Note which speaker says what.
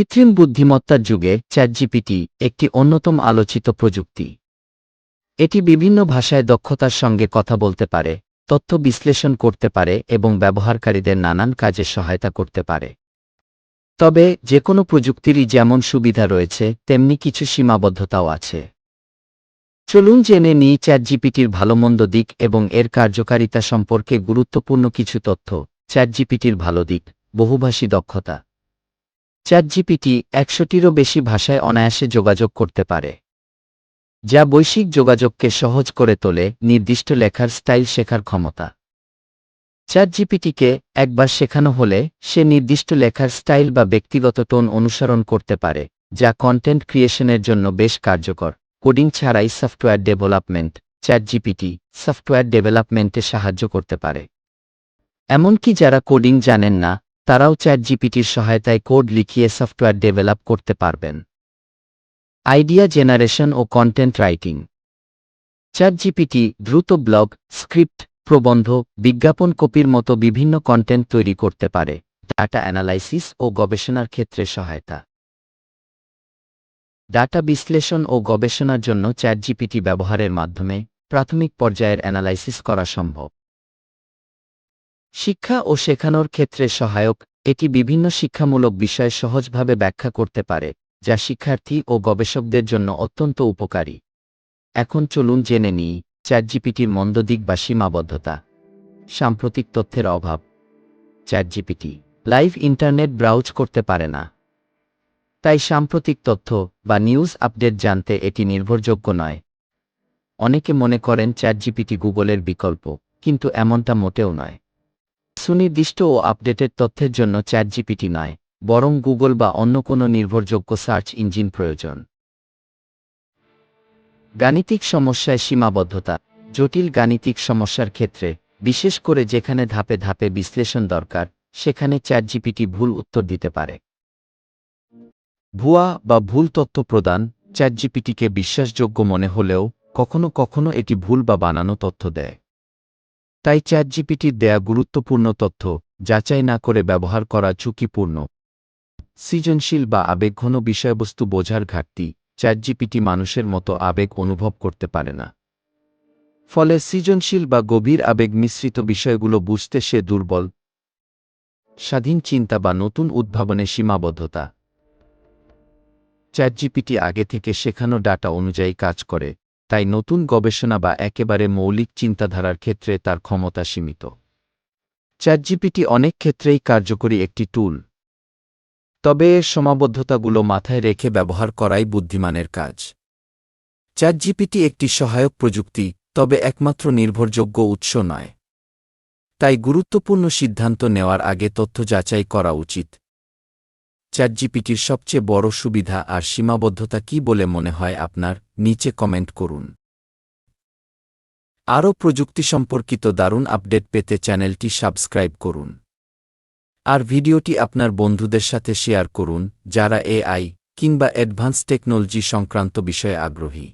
Speaker 1: কৃত্রিম বুদ্ধিমত্তার যুগে চ্যাটজিপিটি একটি অন্যতম আলোচিত প্রযুক্তি। এটি বিভিন্ন ভাষায় দক্ষতার সঙ্গে কথা বলতে পারে, তথ্য বিশ্লেষণ করতে পারে এবং ব্যবহারকারীদের নানান কাজে সহায়তা করতে পারে। তবে যে কোনো প্রযুক্তিরই যেমন সুবিধা রয়েছে, তেমনি কিছু সীমাবদ্ধতাও আছে। চলুন জেনে নিই চ্যাটজিপিটির ভালোমন্দ দিক এবং এর কার্যকারিতা সম্পর্কে গুরুত্বপূর্ণ কিছু তথ্য। চ্যাটজিপিটির ভালো দিক, বহুভাষী দক্ষতা। চ্যাটজিপিটি একশোটিরও বেশি ভাষায় অনায়াসে যোগাযোগ করতে পারে। যা বৈশ্বিক যোগাযোগকে সহজ করে তোলে নির্দিষ্ট লেখার স্টাইল শেখার ক্ষমতা। চ্যাটজিপিটিকে একবার শেখানো হলে সে নির্দিষ্ট লেখার স্টাইল বা ব্যক্তিগত টোন অনুসরণ করতে পারে, যা কন্টেন্ট ক্রিয়েশনের জন্য বেশ কার্যকর। কোডিং ছাড়াই সফটওয়্যার ডেভেলপমেন্ট চ্যাটজিপিটি সফটওয়্যার ডেভেলপমেন্টে সাহায্য করতে পারে। এমনকি যারা কোডিং জানেন না তারাও চ্যাট জিপিটির সহায়তায় কোড লিখিয়ে সফটওয়্যার ডেভেলপ করতে পারবেন। আইডিয়া জেনারেশন ও কন্টেন্ট রাইটিং। চ্যাট জিপিটি দ্রুত ব্লগ, স্ক্রিপ্ট, প্রবন্ধ, বিজ্ঞাপন কপির মতো বিভিন্ন কন্টেন্ট তৈরি করতে পারে, ডাটা অ্যানালাইসিস ও গবেষণার ক্ষেত্রে সহায়তা। ডাটা বিশ্লেষণ ও গবেষণার জন্য চ্যাট জিপিটি ব্যবহারের মাধ্যমে প্রাথমিক পর্যায়ের অ্যানালাইসিস করা সম্ভব। শিক্ষা ও শেখানোর ক্ষেত্রে সহায়ক, এটি বিভিন্ন শিক্ষামূলক বিষয় সহজভাবে ব্যাখ্যা করতে পারে, যা শিক্ষার্থী ও গবেষকদের জন্য অত্যন্ত উপকারী। এখন চলুন জেনে নিই, চ্যাটজিপিটির মন্দ দিক বা সীমাবদ্ধতা। সাম্প্রতিক তথ্যের অভাব। চ্যাটজিপিটি লাইভ ইন্টারনেট ব্রাউজ করতে পারে না। তাই সাম্প্রতিক তথ্য বা নিউজ আপডেট জানতে এটি নির্ভরযোগ্য নয়। অনেকে মনে করেন চ্যাটজিপিটি গুগলের বিকল্প, কিন্তু এমনটা মোটেও নয়। সুনির্দিষ্ট ও আপডেটেড তথ্যের জন্য চ্যাটজিপিটি নয়, বরং গুগল বা অন্য কোনো নির্ভরযোগ্য সার্চ ইঞ্জিন প্রয়োজন। গাণিতিক সমস্যায় সীমাবদ্ধতা, জটিল গাণিতিক সমস্যার ক্ষেত্রে, বিশেষ করে যেখানে ধাপে ধাপে বিশ্লেষণ দরকার, সেখানে চ্যাটজিপিটি ভুল উত্তর দিতে পারে। ভুয়া বা ভুল তথ্য প্রদান, চ্যাটজিপিটিকে বিশ্বাসযোগ্য মনে হলেও, কখনো কখনো এটি ভুল বা বানানো তথ্য দেয়। তাই চ্যাটজিপিটির দেয়া গুরুত্বপূর্ণ তথ্য, যাচাই না করে ব্যবহার করা ঝুঁকিপূর্ণ। সৃজনশীল বা আবেগঘন বিষয়বস্তু বোঝার ঘাটতি, চ্যাটজিপিটি মানুষের মতো আবেগ অনুভব করতে পারে না। ফলে সৃজনশীল বা গভীর আবেগ মিশ্রিত বিষয়গুলো বুঝতে সে দুর্বল। স্বাধীন চিন্তা বা নতুন উদ্ভাবনে সীমাবদ্ধতা। চ্যাটজিপিটি আগে থেকে শেখানো ডাটা অনুযায়ী কাজ করে। তাই নতুন গবেষণা বা একেবারে মৌলিক চিন্তাধারার ক্ষেত্রে তার ক্ষমতা সীমিত। চ্যাটজিপিটি অনেক ক্ষেত্রেই কার্যকরী একটি টুল তবে এর সীমাবদ্ধতাগুলো মাথায় রেখে ব্যবহার করাই বুদ্ধিমানের কাজ। চ্যাটজিপিটি একটি সহায়ক প্রযুক্তি, তবে একমাত্র নির্ভরযোগ্য উৎস নয়। তাই গুরুত্বপূর্ণ সিদ্ধান্ত নেওয়ার আগে তথ্য যাচাই করা উচিত। চ্যাটজিপিটির সবচেয়ে বড় সুবিধা আর সীমাবদ্ধতা কি বলে মনে হয় আপনার? নিচে কমেন্ট করুন। আরও প্রযুক্তি সম্পর্কিত দারুণ আপডেট পেতে চ্যানেলটি সাবস্ক্রাইব করুন। আর ভিডিওটি আপনার বন্ধুদের সাথে শেয়ার করুন, যারা এআই কিংবা অ্যাডভান্স টেকনোলজি সংক্রান্ত বিষয়ে আগ্রহী।